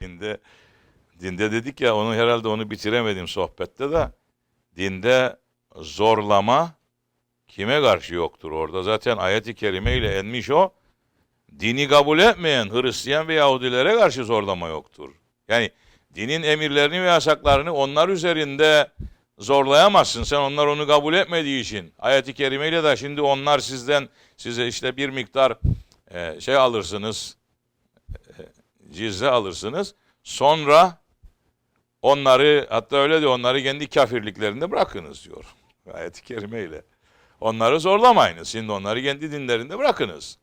Dinde, dinde dedik ya onu herhalde onu bitiremedim sohbette de. Dinde zorlama kime karşı yoktur? Orada zaten ayet-i kerime ile enmiş o. Dini kabul etmeyen Hristiyan ve Yahudilere karşı zorlama yoktur. Yani dinin emirlerini ve yasaklarını onlar üzerinde zorlayamazsın. Sen onlar onu kabul etmediği için. Ayet-i kerimeyle de şimdi onlar sizden size işte bir miktar e, şey alırsınız, cizre alırsınız. Sonra onları hatta öyle diyor onları kendi kafirliklerinde bırakınız diyor. Ayet-i kerimeyle. Onları zorlamayınız. Şimdi onları kendi dinlerinde bırakınız.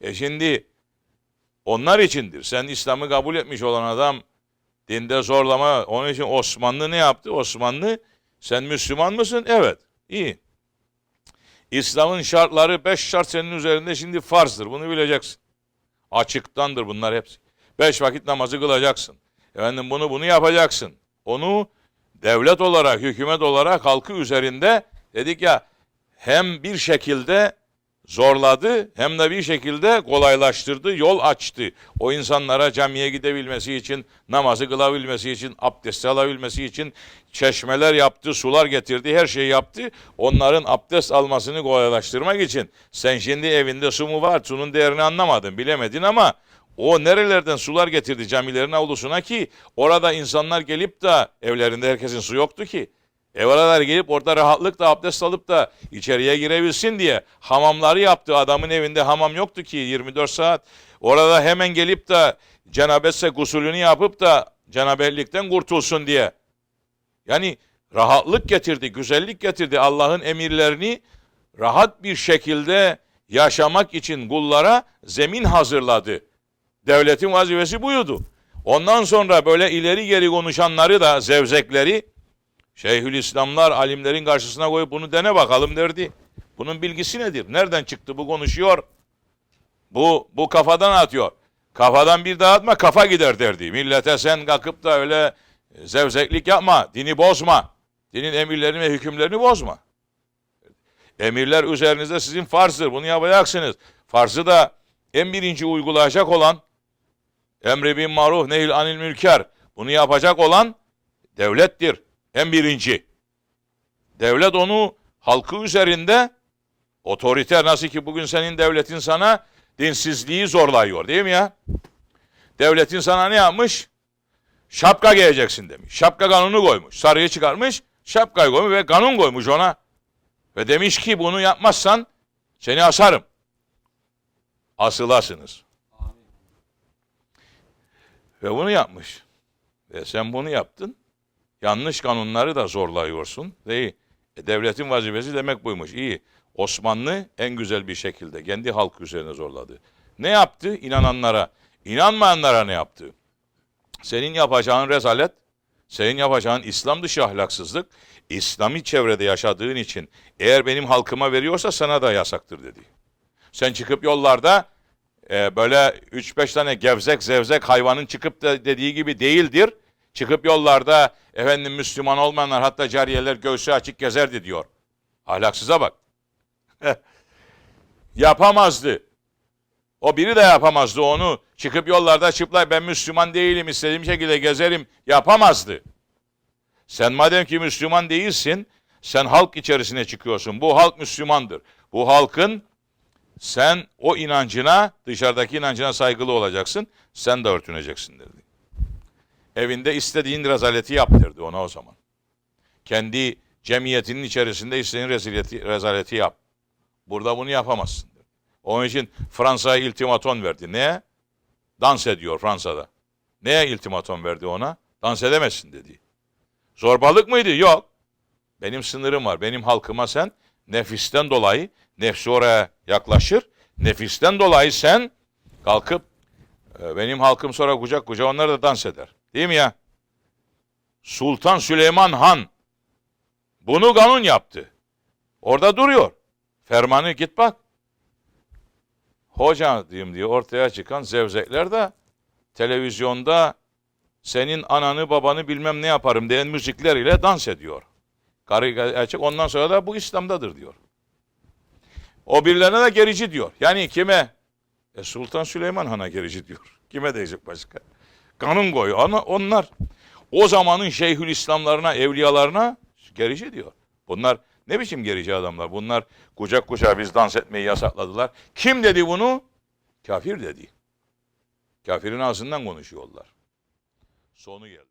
E şimdi onlar içindir. Sen İslam'ı kabul etmiş olan adam dinde zorlama. Onun için Osmanlı ne yaptı? Osmanlı sen Müslüman mısın? Evet. İyi. İslam'ın şartları beş şart senin üzerinde şimdi farzdır. Bunu bileceksin. Açıktandır bunlar hepsi. Beş vakit namazı kılacaksın. Efendim bunu bunu yapacaksın. Onu devlet olarak, hükümet olarak halkı üzerinde dedik ya hem bir şekilde zorladı hem de bir şekilde kolaylaştırdı, yol açtı. O insanlara camiye gidebilmesi için, namazı kılabilmesi için, abdest alabilmesi için çeşmeler yaptı, sular getirdi, her şeyi yaptı. Onların abdest almasını kolaylaştırmak için. Sen şimdi evinde su mu var, suyun değerini anlamadın, bilemedin ama o nerelerden sular getirdi camilerin avlusuna ki orada insanlar gelip de evlerinde herkesin su yoktu ki. Evralar gelip orada rahatlıkla abdest alıp da içeriye girebilsin diye hamamları yaptı. Adamın evinde hamam yoktu ki 24 saat. Orada hemen gelip de cenabetse gusülünü yapıp da cenabellikten kurtulsun diye. Yani rahatlık getirdi, güzellik getirdi. Allah'ın emirlerini rahat bir şekilde yaşamak için kullara zemin hazırladı. Devletin vazifesi buydu. Ondan sonra böyle ileri geri konuşanları da zevzekleri Şeyhülislamlar alimlerin karşısına koyup bunu dene bakalım derdi. Bunun bilgisi nedir? Nereden çıktı bu konuşuyor? Bu bu kafadan atıyor. Kafadan bir daha atma kafa gider derdi. Millete sen kalkıp da öyle zevzeklik yapma. Dini bozma. Dinin emirlerini ve hükümlerini bozma. Emirler üzerinizde sizin farzdır. Bunu yapacaksınız. Farzı da en birinci uygulayacak olan emri bin maruf nehil anil mülker. Bunu yapacak olan devlettir. En birinci. Devlet onu halkı üzerinde otoriter nasıl ki bugün senin devletin sana dinsizliği zorlayıyor değil mi ya? Devletin sana ne yapmış? Şapka giyeceksin demiş. Şapka kanunu koymuş. Sarıyı çıkarmış, şapkayı koymuş ve kanun koymuş ona. Ve demiş ki bunu yapmazsan seni asarım. Asılasınız. Ve bunu yapmış. Ve sen bunu yaptın. Yanlış kanunları da zorlayıyorsun. Değil. E, devletin vazifesi demek buymuş. İyi. Osmanlı en güzel bir şekilde kendi halkı üzerine zorladı. Ne yaptı? İnananlara. İnanmayanlara ne yaptı? Senin yapacağın rezalet, senin yapacağın İslam dışı ahlaksızlık, İslami çevrede yaşadığın için eğer benim halkıma veriyorsa sana da yasaktır dedi. Sen çıkıp yollarda e, böyle 3-5 tane gevzek zevzek hayvanın çıkıp da dediği gibi değildir. Çıkıp yollarda efendim Müslüman olmayanlar hatta cariyeler göğsü açık gezerdi diyor. Ahlaksıza bak. Yapamazdı. O biri de yapamazdı onu. Çıkıp yollarda çıplak ben Müslüman değilim istediğim şekilde gezerim yapamazdı. Sen madem ki Müslüman değilsin sen halk içerisine çıkıyorsun. Bu halk Müslümandır. Bu halkın sen o inancına dışarıdaki inancına saygılı olacaksın. Sen de örtüneceksin dedi. Evinde istediğin rezaleti yaptırdı ona o zaman. Kendi cemiyetinin içerisinde istediğin rezaleti, rezaleti yap. Burada bunu yapamazsın. Dedi. Onun için Fransa'ya iltimaton verdi. Ne? Dans ediyor Fransa'da. Neye iltimaton verdi ona? Dans edemezsin dedi. Zorbalık mıydı? Yok. Benim sınırım var. Benim halkıma sen nefisten dolayı nefsi oraya yaklaşır. Nefisten dolayı sen kalkıp e, benim halkım sonra kucak kucak onlar da dans eder. Değil mi ya? Sultan Süleyman Han bunu kanun yaptı. Orada duruyor. Fermanı git bak. Hoca diyeyim diye ortaya çıkan zevzekler de televizyonda senin ananı babanı bilmem ne yaparım diyen müzikler ile dans ediyor. Karı erkek ondan sonra da bu İslam'dadır diyor. O birilerine de gerici diyor. Yani kime? E Sultan Süleyman Han'a gerici diyor. Kime diyecek başka? kanun. Ama onlar o zamanın Şeyhülislamlarına, evliyalarına gerici diyor. Bunlar ne biçim gerici adamlar? Bunlar kucak kucağa biz dans etmeyi yasakladılar. Kim dedi bunu? Kafir dedi. Kafirin ağzından konuşuyorlar. Sonu geldi.